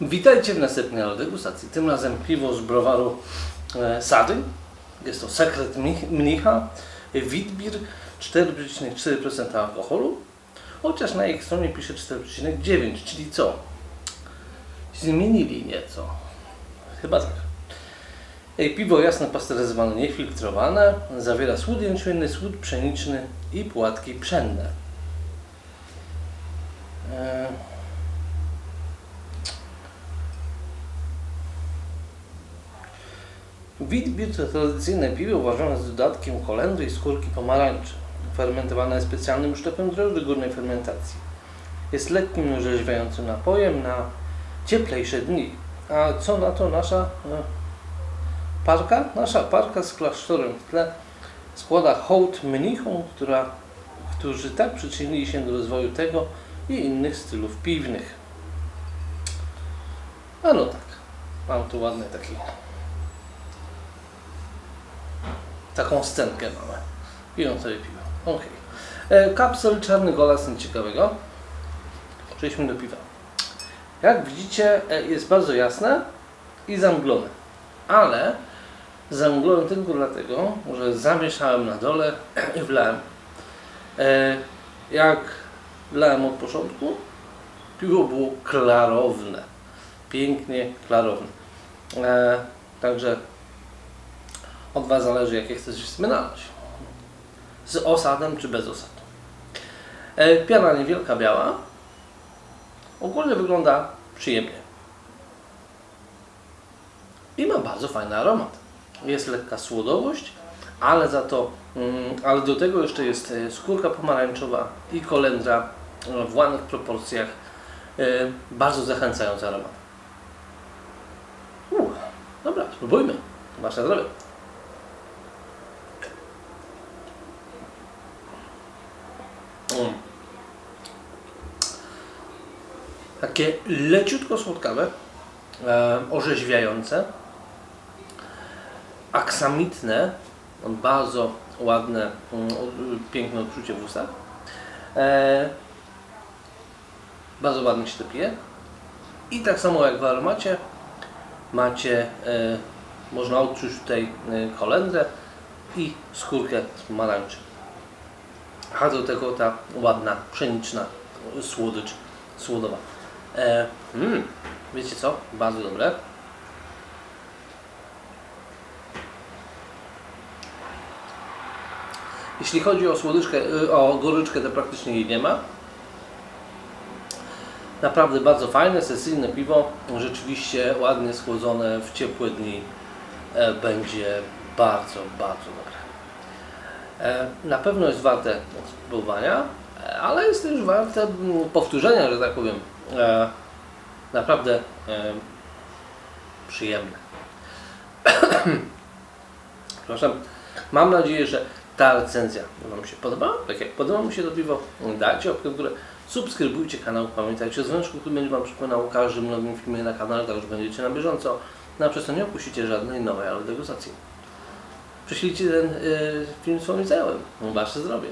Witajcie w następnej degustacji. Tym razem piwo z browaru e, Sady. Jest to Sekret Mnich- Mnicha. Witbier 4,4% alkoholu. Chociaż na ich stronie pisze 4,9, czyli co? Zmienili nieco. Chyba tak. Piwo jasne pasteryzowane, niefiltrowane. Zawiera słód jęczmienny, słód pszeniczny i płatki pszenne. E, Witbier to tradycyjne piwo uważane z dodatkiem kolendry i skórki pomarańczy. Fermentowane jest specjalnym sztepem drożdży górnej fermentacji. Jest lekkim, orzeźwiającym napojem na cieplejsze dni. A co na to nasza e, parka? Nasza parka z klasztorem w tle składa hołd mnichom, która, którzy tak przyczynili się do rozwoju tego i innych stylów piwnych. A no tak, mam tu ładny taki taką scenkę mamy. Piją sobie piwo. Okej. Okay. Kapsel czarny golas nic ciekawego. Przejdźmy do piwa. Jak widzicie e, jest bardzo jasne i zamglone. Ale zamglone tylko dlatego, że zamieszałem na dole i wlałem. E, Jak wlałem od początku, piwo było klarowne. Pięknie klarowne. E, Także od Was zależy, jakie chcesz smenalność. Z osadem czy bez osadu. E, piana niewielka, biała. Ogólnie wygląda przyjemnie. I ma bardzo fajny aromat. Jest lekka słodowość, ale za to, mm, ale do tego jeszcze jest e, skórka pomarańczowa i kolendra e, w ładnych proporcjach. Bardzo zachęcający aromat. Uh, dobra, spróbujmy. Wasze zdrowie. Mm. Takie leciutko słodkawe, e, orzeźwiające, aksamitne, bardzo ładne, mm, piękne odczucie w ustach. E, bardzo ładnie się to pije. I tak samo jak w aromacie macie, e, można odczuć tutaj e, kolendrę i skórkę z pomarańczy. A do tego ta ładna, pszeniczna słodycz słodowa. E, mm, wiecie co? Bardzo dobre. Jeśli chodzi o słodyczkę, y, o goryczkę, to praktycznie jej nie ma. Naprawdę bardzo fajne, sesyjne piwo. Rzeczywiście ładnie schłodzone w ciepłe dni e, będzie bardzo, bardzo dobre. E, Na pewno jest warte spróbowania, e, ale jest też warte mm, powtórzenia, że tak powiem. E, Naprawdę e, przyjemne. Przepraszam. Mam nadzieję, że ta recenzja Wam się podoba. Tak jak podoba mi się to piwo, dajcie łapkę w górę, subskrybujcie kanał, pamiętajcie o dzwoneczku, który będzie Wam przypominał o każdym nowym filmie na kanale, tak że będziecie na bieżąco. No a przez to nie opuścicie żadnej nowej ale degustacji. Prześlijcie ten y, film swoim znajomym. Wasze zdrowie.